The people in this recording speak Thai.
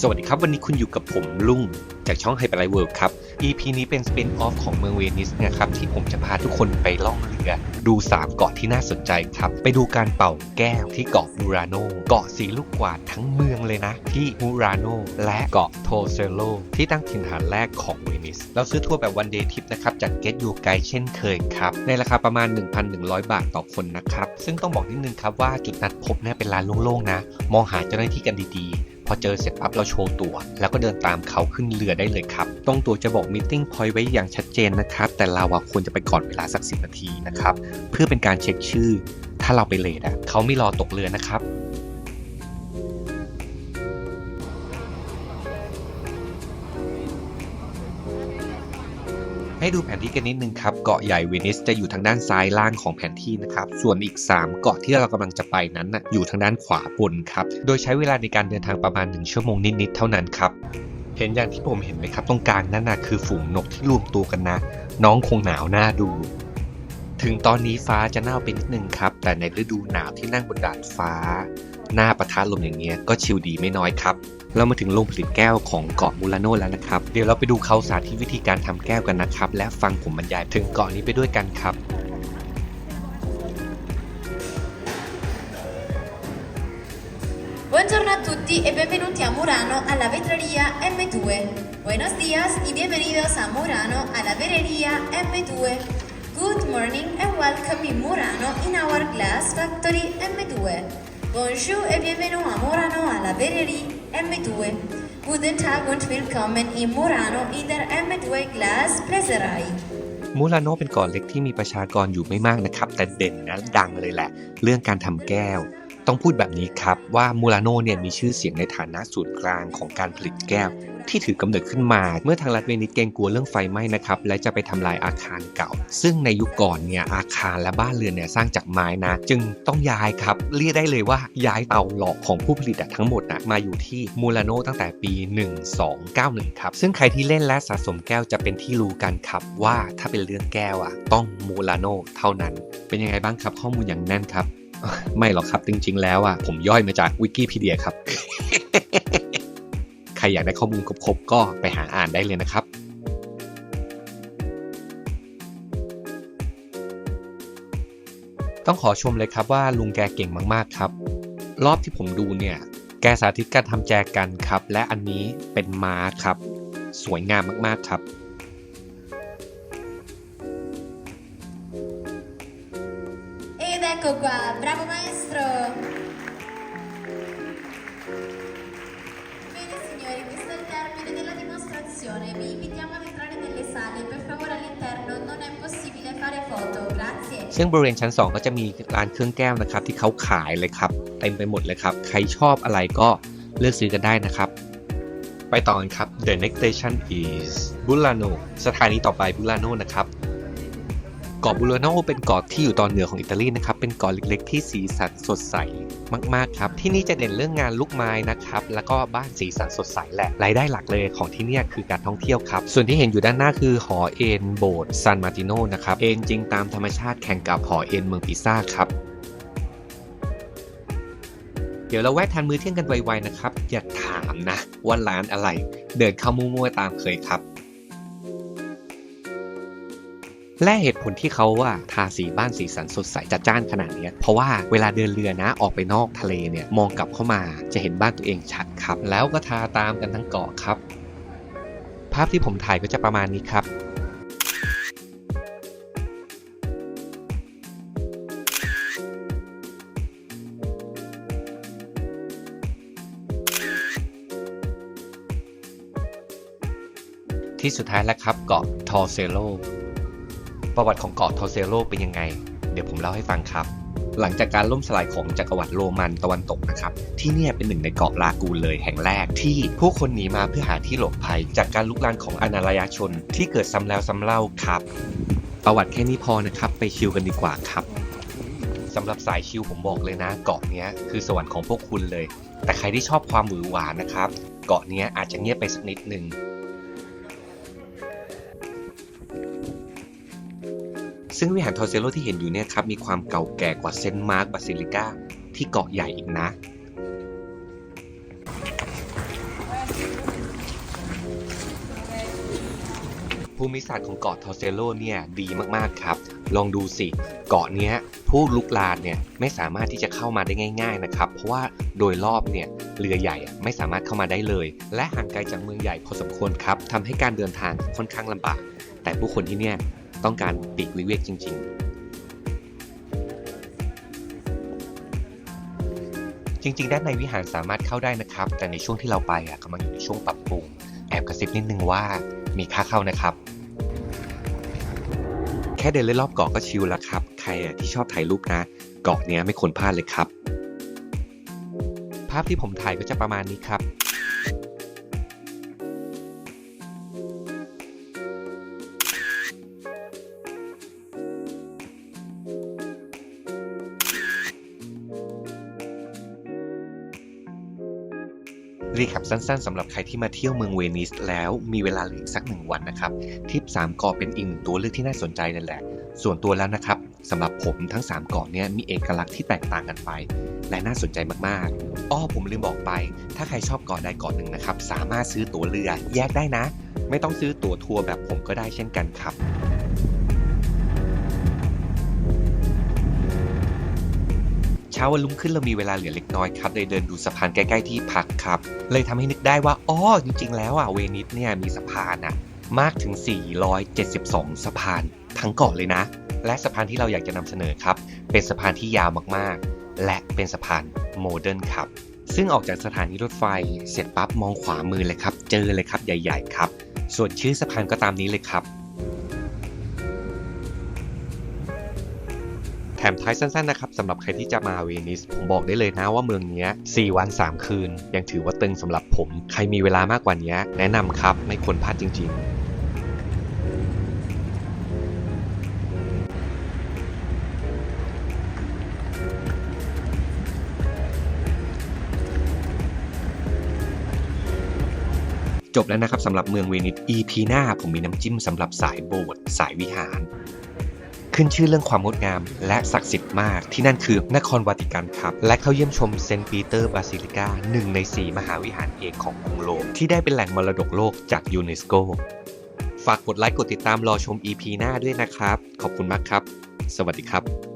สวัสดีครับ วันนี้คุณอยู่กับผมลุงจากช่อง Hyper Life World ครับ EP นี้เป็น spin off ของเมืองเวนิสนะครับ ที่ผมจะพาทุกคนไปล่องเรือ ดู 3 เกาะที่น่าสนใจครับ ไปดูการเป่าแก้วที่เกาะมูราโน เกาะสีลูกกวาดทั้งเมืองเลยนะ ที่มูราโน และเกาะโทเซโล ที่ตั้งถิ่นฐานแรกของเวนิส เราซื้อทัวร์แบบวันเดย์ทริปนะครับ จาก Get You Guide เช่นเคยครับ ในราคาประมาณ 1,100 บาทต่อคนนะครับซึ่งต้องบอกนิดนึงครับว่าจุดนัดพบเนี่ยเป็นลานโล่งๆนะมองหาเจ้าหน้าที่กันดีๆ พอเจอเสร็จปั๊บเราโชว์ตัว แล้วก็เดินตามเขาขึ้นเรือได้เลยครับ ตรงตัวจะบอกมิ팅พอยต์ไว้อย่างชัดเจนนะครับ แต่เราควรจะไปก่อนเวลาสักสินาทีนะครับ เพื่อเป็นการเช็คชื่อ ถ้าเราไปเลทอะเขาไม่รอตกเรือนะครับ ให้ดูแผนที่กันนิดนึงครับเกาะใหญ่เวนิสจะอยู่ทางด้านซ้ายล่างของแผนที่นะครับส่วนอีก 3 เกาะที่เรากำลังจะไปนั้นนะอยู่ทางด้านขวาบนครับโดยใช้เวลาในการเดินทางประมาณ 1 ชั่วโมงนิดๆเท่านั้นครับเห็นอย่างที่ผมเห็นไหมครับตรงกลางนั่นนะคือฝูงนกที่รวมตัวกันนะ น้องคงหนาวหน้าดู ถึงตอนนี้ฟ้าจะหนาวไปนิดนึงครับ แต่ในฤดูหนาวที่นั่งบนดาดฟ้า หน้าประทะลมอย่างเงี้ยก็ชิลดีไม่น้อยครับ เรามาถึงโรงผลิตแก้วของเกาะมูลาโนแล้วนะครับ เดี๋ยวเราไปดูเขาสาธิตวิธีการทำแก้วกันนะครับ และฟังผมบรรยายถึงเกาะนี้ไปด้วยกันครับ Buongiorno a tutti y benvenuti a Murano a la vetrería M2. Buenos días y bienvenidos a Murano a la verería M2. Good morning and welcome in Murano in our glass factory M2. Bonjour e bienvenue a Murano alla Verrerie M2. Guten Tag und willkommen in Murano in der M2 Glas Bläserei. มูลาโนเป็นเกาะเล็กที่มีประชากรอยู่ไม่มากนะครับ แต่เด่นนะดังเลยแหละ เรื่องการทำแก้ว ต้องพูดแบบนี้ครับว่ามูลาโนเนี่ยมีชื่อเสียงในฐานะศูนย์กลางของการผลิตแก้ว ที่ถือกำเนิดขึ้นมา เมื่อทางรัฐเวนิสเกรงกลัวเรื่องไฟไหม้นะครับและจะไปทำลายอาคารเก่า ซึ่งในยุคก่อนเนี่ยอาคารและบ้านเรือนเนี่ยสร้างจากไม้นะ จึงต้องย้ายครับ เรียกได้เลยว่าย้ายเตาหลอกของผู้ผลิตทั้งหมดนะมาอยู่ที่มูลาโนตั้งแต่ปี 1291ครับซึ่งใครที่เล่นและสะสมแก้วจะเป็นที่รู้กันครับว่าถ้าเป็นเรื่องแก้วอะต้องมูลาโนเท่านั้น เป็นยังไงบ้างครับข้อมูลอย่างแน่นครับ ไม่หรอกครับจริง ๆ แล้วอะผมย่อยมาจากวิกิพีเดียครับ ใครอยากได้ข้อมูลครบๆก็ไปหาอ่านได้เลยนะครับต้องขอชมเลยครับว่าลุงแกเก่งมากๆครับ รอบที่ผมดูเนี่ย แกสาธิตการทำแจกันครับ และอันนี้เป็นม้าครับ สวยงามมากๆครับ ecco qua, bravo maestro! Bene signori, questo è il termine della dimostrazione. Vi invitiamo ad entrare nelle sale. Per favore all'interno non è possibile fare foto. Grazie. ซึ่งบริเวณชั้น 2 ก็จะมีร้านเครื่องแก้วนะครับ ที่เขาขายเลยครับ เต็มไปหมดเลยครับ ใครชอบอะไรก็เลือกซื้อกันได้นะครับ ไปต่อกันครับ The next station is Bulano สถานีต่อไป Bulano นะครับ กาะบูรโนเป็นเกาะที่อยู่ตอนเหนือของอิตาลีนะครับ เป็นเกาะเล็กๆ ที่สีสันสดใสมากๆครับ ที่นี่จะเด่นเรื่องงานลูกไม้นะครับ แล้วก็บ้านสีสันสดใสแหละ รายได้หลักเลยของที่นี่คือการท่องเที่ยวครับ ส่วนที่เห็นอยู่ด้านหน้าคือหอเอ็นโบสถ์ซานมาติโนนะครับ เอ็นจริงตามธรรมชาติแข่งกับหอเอ็นเมืองปิซ่าครับเดี๋ยวเราแวะทานมื้อเที่ยงกันไวๆนะครับ อย่าถามนะว่าร้านอะไร เดินเข้ามั่วๆตามเคยครับ และเหตุผลที่เขาว่าทาสีบ้านสีสันสดใสจัดจ้านขนาดนี้เพราะว่าเวลาเดินเรือนะออกไปนอกทะเลเนี่ยมองกลับเข้ามาจะเห็นบ้านตัวเองชัดครับ แล้วก็ทาตามกันทั้งเกาะครับ ภาพที่ผมถ่ายก็จะประมาณนี้ครับที่สุดท้ายแล้วครับเกาะทอเซโล ประวัติของเกาะทอเซโลเป็นยังไง เดี๋ยวผมเล่าให้ฟังครับ หลังจากการล่มสลายของจักรวรรดิโรมันตะวันตกนะครับ ที่นี่เป็นหนึ่งในเกาะลากูนเลยแห่งแรกที่ผู้คนหนีมาเพื่อหาที่หลบภัย จากการลุกลานของอนาลาชนที่เกิดซ้ำแล้วซ้ำเล่าครับ ประวัติแค่นี้พอนะครับ ไปชิลกันดีกว่าครับสำหรับสายชิลผมบอกเลยนะ เกาะนี้คือสวรรค์ของพวกคุณเลย แต่ใครที่ชอบความหวือหวานะครับ เกาะนี้อาจจะเงียบไปสักนิดนึง ซึ่งวิหารทอเซโลที่เห็นอยู่เนี่ยครับมีความเก่าแก่กว่าเซนต์มาร์กบาซิลิก้าที่เกาะใหญ่อีกนะ ภูมิศาสตร์ของเกาะทอเซโลเนี่ยดีมากๆครับ ลองดูสิเกาะเนี้ยผู้ลุกลานเนี่ยไม่สามารถที่จะเข้ามาได้ง่าย ๆนะครับ เพราะว่าโดยรอบเนี่ยเรือใหญ่ไม่สามารถเข้ามาได้เลย และห่างไกลจากเมืองใหญ่พอสมควรครับทำให้การเดินทางค่อนข้างลำบาก แต่ผู้คนที่เนี่ย ต้องการปีกวิเวกจริง ๆ จริง ๆ ด้านในวิหารสามารถเข้าได้นะครับ แต่ในช่วงที่เราไปอะกำลังอยู่ในช่วงปรับปรุง แอบกระซิบนิดนึงว่ามีค่าเข้านะครับ แค่เดินเล่นรอบเกาะก็ชิลแล้วครับ ใครที่ชอบถ่ายรูปนะ เกาะเนี้ยไม่ควรพลาดเลยครับ ภาพที่ผมถ่ายก็จะประมาณนี้ครับ รีแคปสั้นๆสำหรับใครที่มาเที่ยวเมืองเวนิสแล้วมีเวลาเหลืออีกสักหนึ่งวันนะครับทริป3เกาะเป็นอีกหนึ่งตัวเลือกที่น่าสนใจเลยแหละ ส่วนตัวแล้วนะครับสำหรับผมทั้ง 3 เกาะเนี้ยมีเอกลักษณ์ที่แตกต่างกันไป และน่าสนใจมากๆอ้อผมลืมบอกไป ถ้าใครชอบเกาะใดเกาะหนึ่งนะครับสามารถซื้อตั๋วเรือแยกได้นะ ไม่ต้องซื้อตั๋วทัวร์แบบผมก็ได้เช่นกันครับ เช้าวันรุ่งขึ้นเรามีเวลาเหลือเล็กน้อยครับเลยเดินดูสะพานใกล้ๆที่พักครับ เลยทำให้นึกได้ว่าอ๋อจริงๆ แล้วอะเวนิสเนี่ยมีสะพานอะมากถึง 472 สะพานทั้งเกาะเลยนะ และสะพานที่เราอยากจะนำเสนอครับ เป็นสะพานที่ยาวมากๆ และเป็นสะพานโมเดิร์นครับ ซึ่งออกจากสถานีรถไฟเสร็จปั๊บมองขวามือเลยครับ เจอเลยครับใหญ่ ๆ ครับ ส่วนชื่อสะพานก็ตามนี้เลยครับ ถมท้ายสั้นๆนะครับสำหรับใครที่จะมาเวนิส ผมบอกได้เลยนะว่าเมืองนี้ 4 วัน 3 คืน ยังถือว่าตึงสำหรับผม ใครมีเวลามากกว่านี้ แนะนำครับไม่ควรพลาดจริง ๆจบแล้วนะครับสำหรับเมืองเวนิส EP หน้าผมมีน้ำจิ้มสำหรับสายโบสถ์สายวิหาร ขึ้นชื่อเรื่องความงดงาม และศักดิ์สิทธิ์มาก ที่นั่นคือนครวาติกันครับ และเข้าเยี่ยมชมเซนต์ปีเตอร์บาซิลิกาหนึ่งในสี่มหาวิหารเอกของกรุงโรมที่ได้เป็นแหล่งมรดกโลกจากยูเนสโกฝากกดไลค์กดติดตามรอชม EP หน้าด้วยนะครับ ขอบคุณมากครับ สวัสดีครับ